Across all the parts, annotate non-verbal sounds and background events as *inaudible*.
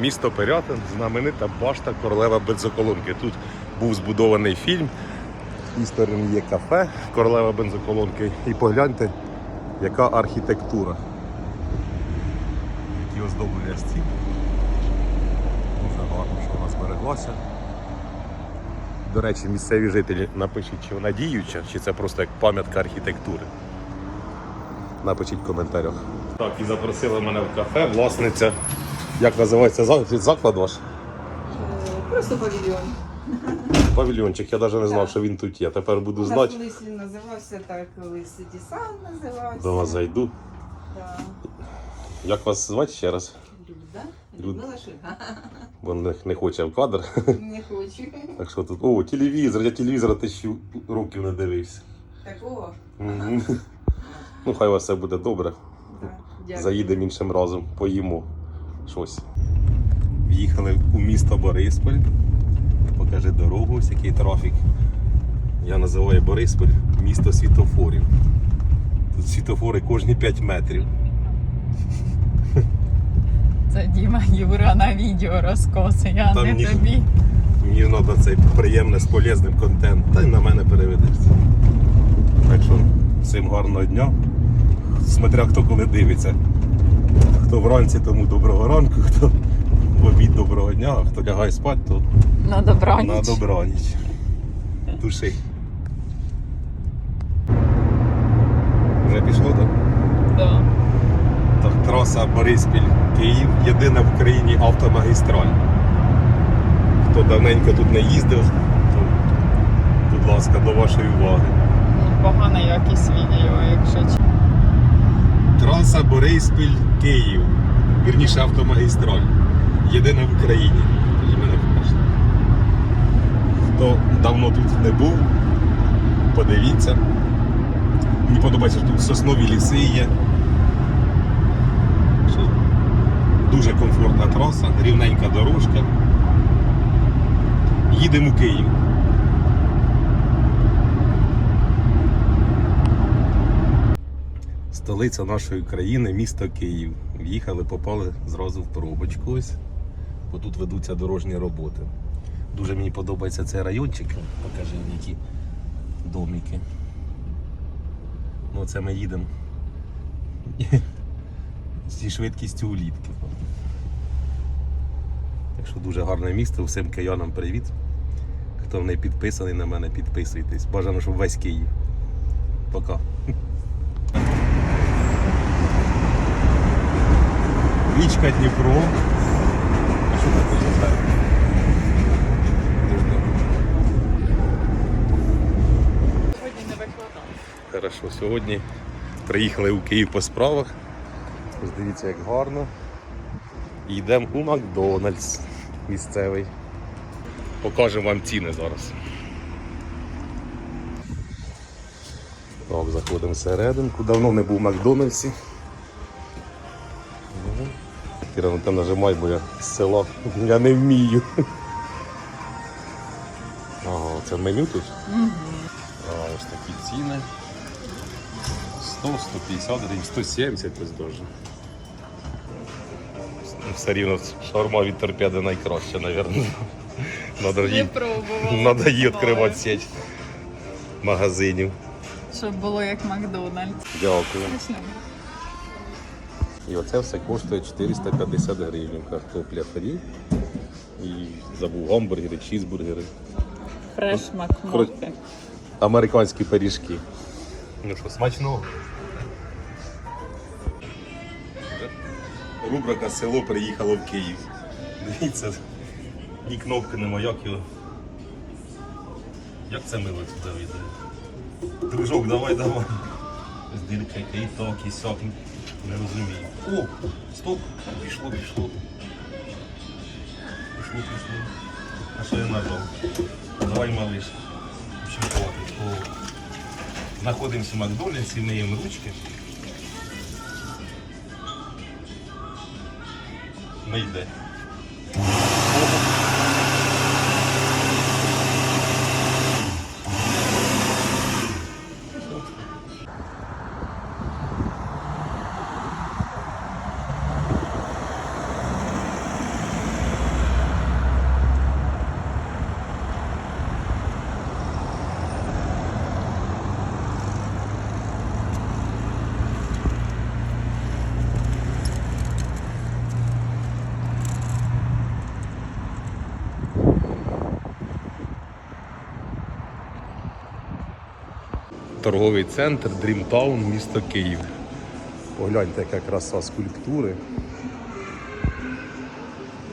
Місто Пирятин, знаменита башта королева бензоколонки. Тут був збудований фільм. З сторони є кафе Королева бензоколонки. І погляньте, яка архітектура. Які оздоблення стін. Дуже гарно, що у нас береглося. До речі, місцеві жителі напишіть, чи вона діюча, чи це просто як пам'ятка архітектури. Напишіть в коментарях. Так, і запросили мене в кафе, власниця. Як називається зак- заклад ваш? Просто павільйон. Павільйончик, я навіть не знав, що він тут є. Тепер буду знати. колись він називався так, колись Дісан називався. До вас зайду. Да. Як вас звати ще раз? Люда. Людмила. Бо не, не хоче в кадр. Не хочу. Так що тут. О, телевізор, я телевізора тисячу років не дивився. Такого. Мгм. Ну, хай у вас все буде добре. Дякую. Заїдемо іншим разом, поїмо щось. В'їхали у місто Борисполь. Покажи дорогу, ось який трафік. Я називаю Борисполь місто світофорів. Тут світофори кожні 5 метрів. Це Діма Юра на відео розкоси, а Там не ні- тобі. Мені ж треба цей приємне з полезним контент, та й на мене переведеться. Так що всім гарного дня. Смотря хто коли дивиться. Хто вранці, тому доброго ранку, хто в обід доброго дня, а хто лягає спати, то На добраніч. на добраніч. Туши. Вже пішло, так? Да. Так, траса Бориспіль Київ єдина в Україні автомагістраль. Хто давненько тут не їздив, то, будь ласка, до вашої уваги. Ну, Погана якість відео, якщо. Траса Бориспіль Київ. Вірніше автомагістраль. Єдина в Україні. Тоді мене вперше. Хто давно тут не був, подивіться. Мені подобається, що тут соснові ліси є. Дуже комфортна траса, рівненька дорожка. Їдемо у Київ. Столиця нашої країни, місто Київ. В'їхали, попали зразу в пробочку ось. Бо тут ведуться дорожні роботи. Дуже мені подобається цей райончик. Покажи, які домики. Ну, це ми їдемо *laughs* зі швидкістю улітки. Так що дуже гарне місто. Всім киянам привіт. Хто не підписаний на мене, підписуйтесь. Бажано, щоб весь Київ. Пока. Річка Дніпро. Що таке означає? Сьогодні не. Хорошо, сьогодні приїхали у Київ по справах. Дивіться, як гарно. Йдемо у Макдональдс місцевий. Покажемо вам ціни зараз. Так, заходимо всерединку. Давно не був в Макдональдсі. Ну там нажимай, бо я з села. Я не вмію. Ага, це меню тут. А, ось такі ціни. 100, 150 гривень, 170 ось дуже. Все рівно шаурма від торпеди найкраща, мабуть. *laughs* Надо Не надо їй відкривати сеть магазинів. Щоб було як Макдональдс. Дякую. І оце все коштує 450 гривень. Картопля фрі. І забув гамбургери, чізбургери. Фреш Макмоффі. Американські пиріжки. Ну що, смачного. Рубрика село приїхало в Київ. Дивіться, ні кнопки нема, як його. Як це мило туди вийде? Дружок, давай, давай. З дірки, і так, і сяк. Не розумію. О, стоп, пішло, пішло. Пішло, пішло. А що я нажав? Давай, малиш. Знаходимося в Макдональдсі, миємо ручки. Ми йде. Торговий центр Дрімтаун, місто Київ. Погляньте, яка краса скульптури.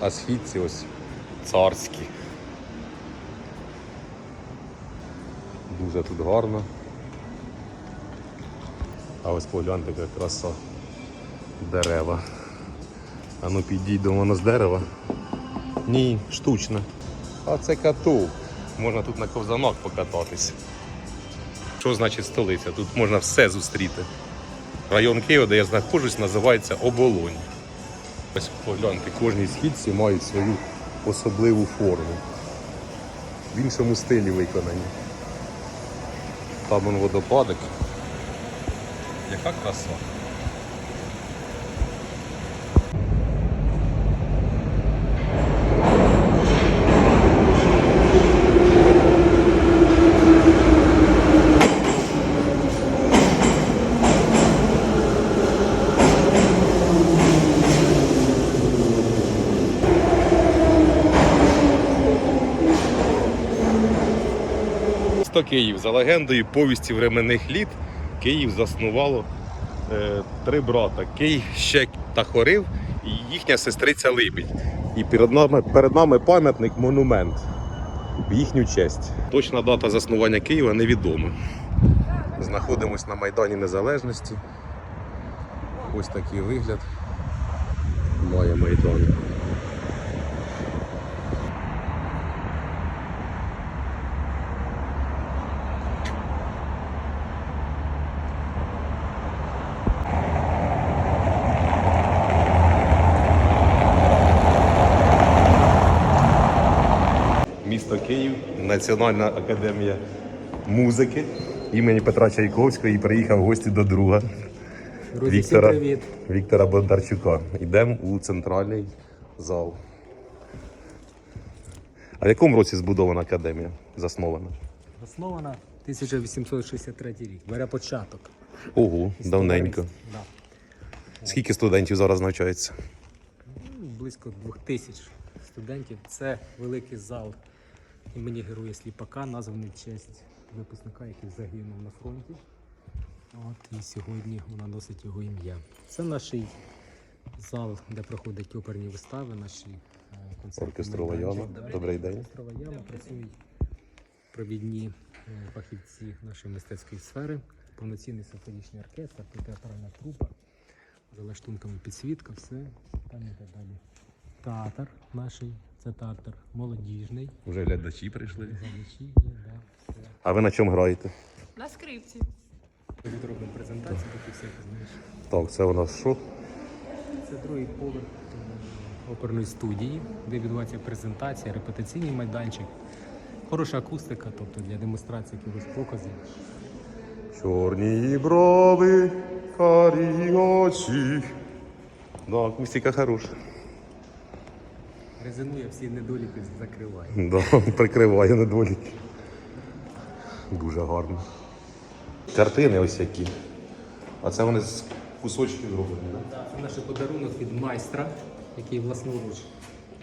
А східці ось царські. Дуже тут гарно. А ось погляньте, яка краса дерева. А ну підійдемо воно з дерева. Ні, штучне. А це каток. Можна тут на ковзанок покататись. Що значить столиця? Тут можна все зустріти. Район Києва, де я знаходжусь, називається Оболонь. Ось погляньте, кожній східці мають свою особливу форму. В іншому стилі виконані. Там он водопадок. Яка краса. Місто Київ. За легендою повісті временних літ Київ заснувало е, три брата Кий, Щек та Хорив і їхня сестриця Либідь. І перед нами, перед нами пам'ятник монумент в їхню честь. Точна дата заснування Києва невідома. Знаходимось на Майдані Незалежності. Ось такий вигляд має Майдан. місто Київ, Національна академія музики імені Петра Чайковського і приїхав в гості до друга Друзі, Віктора, всім привіт. Віктора Бондарчука. Йдемо у центральний зал. А в якому році збудована академія? Заснована? Заснована 1863 рік. Бере початок. Ого, давненько. Да. Скільки студентів зараз навчається? Ну, Близько двох тисяч студентів. Це великий зал імені Героя Сліпака, названий в честь випускника, який загинув на фронті. От, і сьогодні вона носить його ім'я. Це наш зал, де проходять оперні вистави, наші е, концерти. Оркестрова яма. Добрий день. Оркестрова яма працюють провідні е, фахівці нашої мистецької сфери, повноцінний симфонічний оркестр, театральна трупа, за лаштунками підсвітка, все там і так далі. Театр наш, це театр молодіжний, Вже глядачі прийшли. глядачі є, да, все. А ви на чому граєте? На скрипці. Тут робимо презентацію, такі всякі, знаєш. Так, це у нас що? Це другий поверх е, оперної студії, де відбувається презентація, репетиційний майданчик. Хороша акустика, тобто для демонстрації якихось показів. Чорні брови, карі очі. Да, акустика хороша. Резинує всі недоліки, закриває. *laughs* Да, прикриває недоліки. Дуже гарно. Картини ось які. А це вони з кусочків зроблені, так? Це наш подарунок від майстра, який власноруч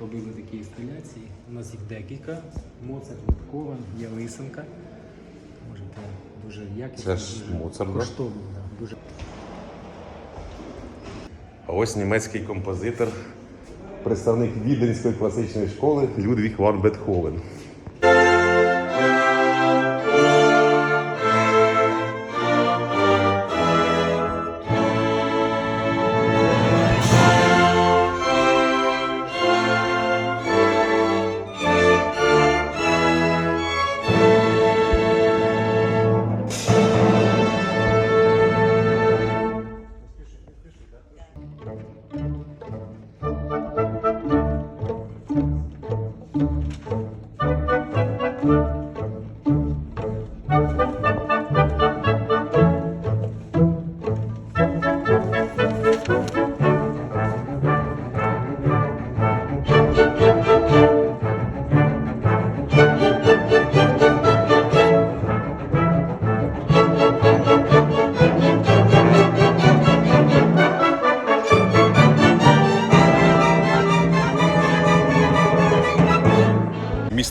робив такі інсталяції. У нас їх декілька. Моцарт, Кован, є лисенка. Можете дуже якісно. Це ж дуже Моцарт, да? коштовно. Да, дуже. А ось німецький композитор, представник Віденської класичної школи Людвіг ван Бетховен.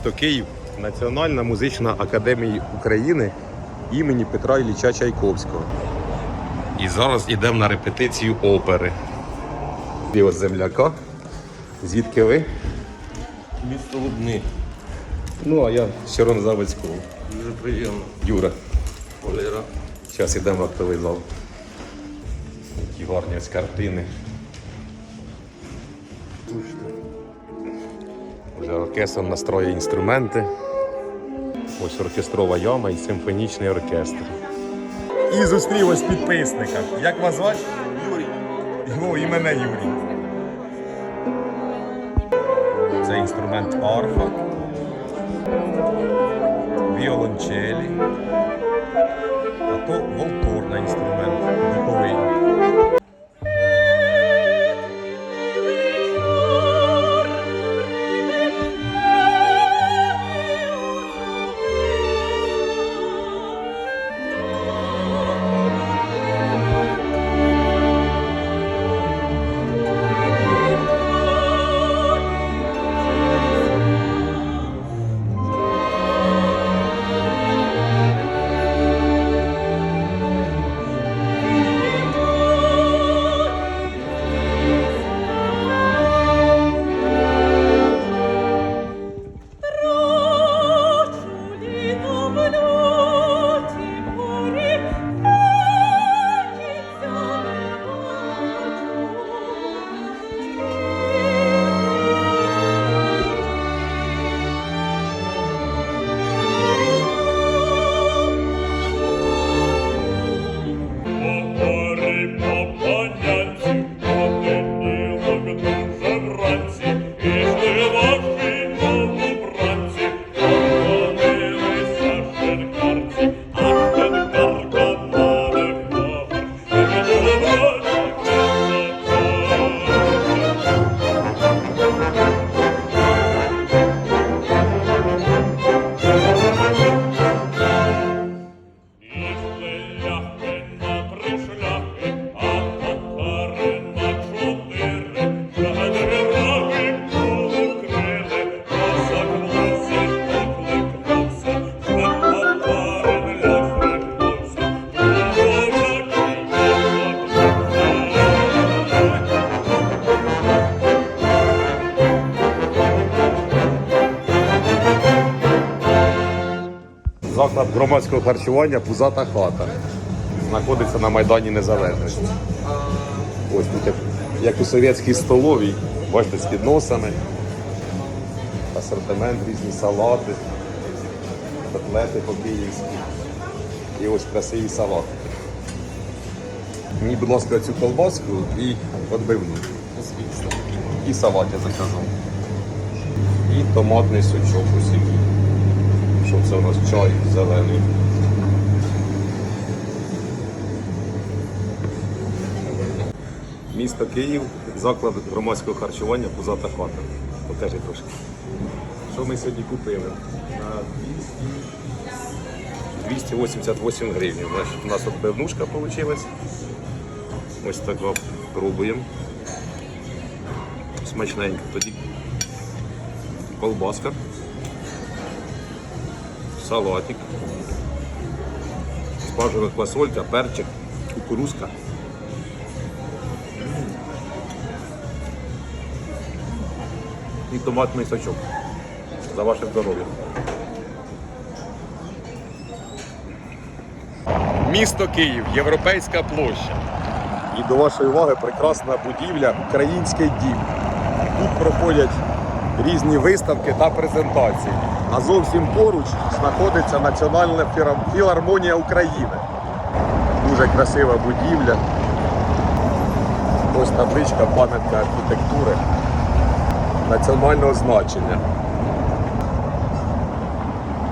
Місто Київ, Національна музична академія України імені Петра Ілліча Чайковського. І зараз йдемо на репетицію опери. І земляка. Звідки ви? Місто Лубни. Ну, а я з Червонозаводського. Дуже приємно. Юра. Валера. Зараз йдемо в актовий зал. Які гарні ось картини. Вже оркестр настроює інструменти. Ось оркестрова яма і симфонічний оркестр. І зустрів ось підписника. Як вас звати? Юрій. О, і мене Юрій. Це інструмент арфа, віолончелі. А то волтор громадського харчування Пузата хата. Знаходиться на Майдані Незалежності. Ось тут як, у совєтській столовій, бачите, з підносами, асортимент, різні салати, котлети по-київськи. І ось красиві салати. Мені, будь ласка, цю колбаску і відбивну. І салат я закажу. І томатний сучок усім. Що це у нас чай зелений. Місто Київ, заклад громадського харчування Пузата хата. Покажи трошки. Що ми сьогодні купили? На 288 гривень. У нас от пивнушка вийшла. Ось так пробуємо. Смачненько. Тоді колбаска салатик, спажена квасолька, перчик, кукурузка. І томатний сачок. За ваше здоров'я. Місто Київ, Європейська площа. І до вашої уваги прекрасна будівля Український дім. Тут проходять різні виставки та презентації. А зовсім поруч знаходиться Національна філармонія України. Дуже красива будівля. Ось табличка пам'ятка архітектури національного значення.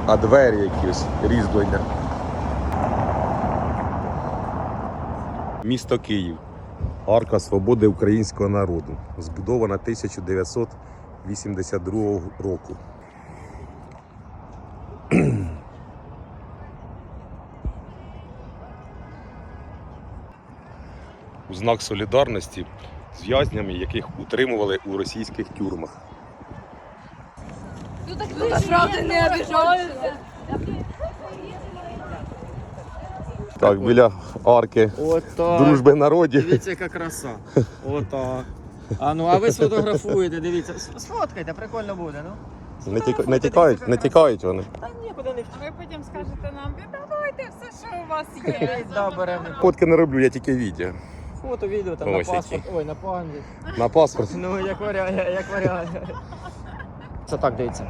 А двері якісь різьблення. Місто Київ. Арка свободи українського народу. Збудована 1982 року. У знак солідарності з в'язнями, яких утримували у російських тюрмах. Правда, не обижаются. Так, біля арки дружби народів. Дивіться, яка краса. *laughs* Отак. А ну, а ви сфотографуєте, дивіться. С- Сфоткайте, прикольно буде, ну. Не, тіка... не тікають, не тікають вони. Та нікуди не Ви потім скажете нам, віддавайте все, що у вас є. Да, беремо. Фотки не роблю, я тільки відео. Фото, відео там Ось на які. паспорт. Ой, на панді. На паспорт. Ну, як варіант, як варіант. Це так дивіться.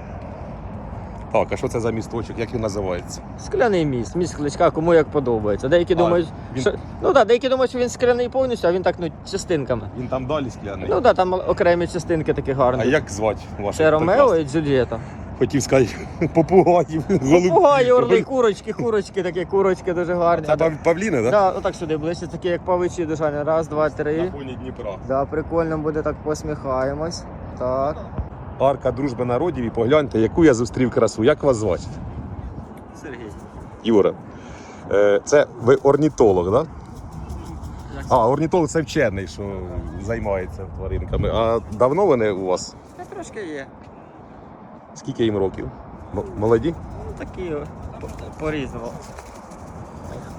Так, а що це за місточок, як він називається? Скляний міст, міст Кличка, кому як подобається. Деякі А, думають, він- що ну да, деякі думають, що він скляний повністю, а він так ну частинками. Він там далі скляний. Ну да, там окремі частинки такі гарні. А як звати ваших? Це Ромео і Джульєта. Хотів сказати, *laughs* попугаїв. голуб- Пугаї, орли, курочки, курочки, такі курочки дуже гарні. Це пав- павліни, так? Да, отак сюди ближче, такі як павичі дуже гарні. Раз, два, На три. фоні Дніпра. Да, прикольно буде так посміхаємось. Так. Арка дружби народів і погляньте, яку я зустрів красу. Як вас звати? Сергій. Юра. Е, Це ви орнітолог, так? Да? А, орнітолог це вчений, що займається тваринками. А давно вони у вас? Та трошки є. Скільки їм років? М- Молоді? Ну такі по-різному.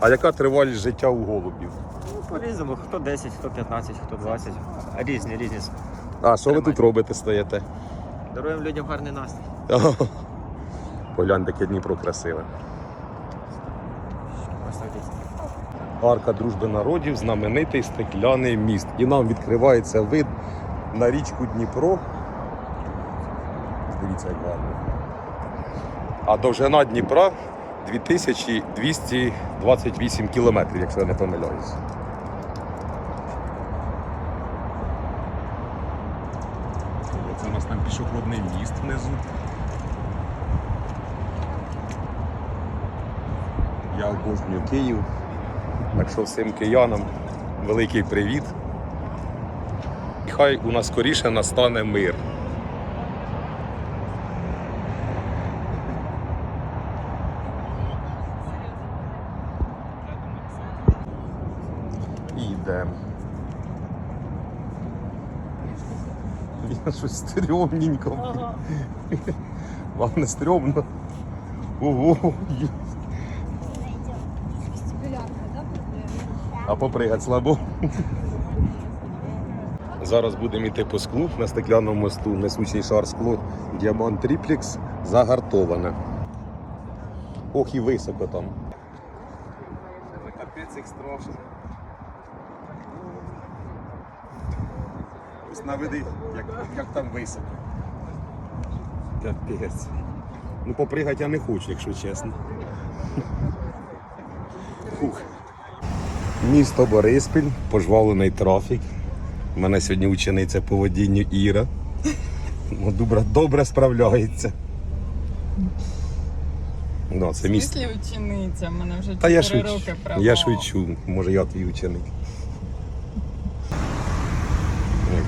А яка тривалість життя у голубів? Ну, по-різному. Хто 10, хто 15, хто 20. Різні, різні. А що ви тут робите, стоїте? Даруємо людям гарний настрій. *laughs* Погляньте, яке Дніпро красиве. Арка дружби народів, знаменитий стекляний міст. І нам відкривається вид на річку Дніпро. Дивіться, як гарно. А довжина Дніпра 2228 кілометрів, якщо я не помиляюсь. Це у нас там пішохідний міст внизу. Я обожнюю Київ. Так що всім киянам великий привіт. І Хай у нас скоріше настане мир. Йдемо. Я щось стрьомненько. Вам не стрьомно. Ого. є. А попригать слабо. Зараз будемо йти по склу на стеклянному мосту, несучий шар скло, діамант тріплікс загартоване. Ох і високо там. Капець як страшно. Ось наведи, як, як там високо. Капець. Ну попригати я не хочу, якщо чесно. Фух. Місто Бориспіль, пожвалений трафік. У мене сьогодні учениця по водінню Іра. Ну, добре, добре справляється. Ну, це місто. Мислі учениця, в мене вже Та я 4 шучу. роки права. Я шучу. Може я твій ученик.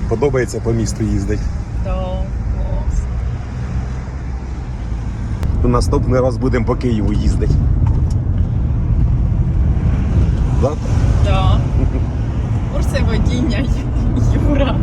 Подобається по місту їздити. Да, клас. То наступний раз будемо по Києву їздити. Да? Да. Курси водіння, Юра.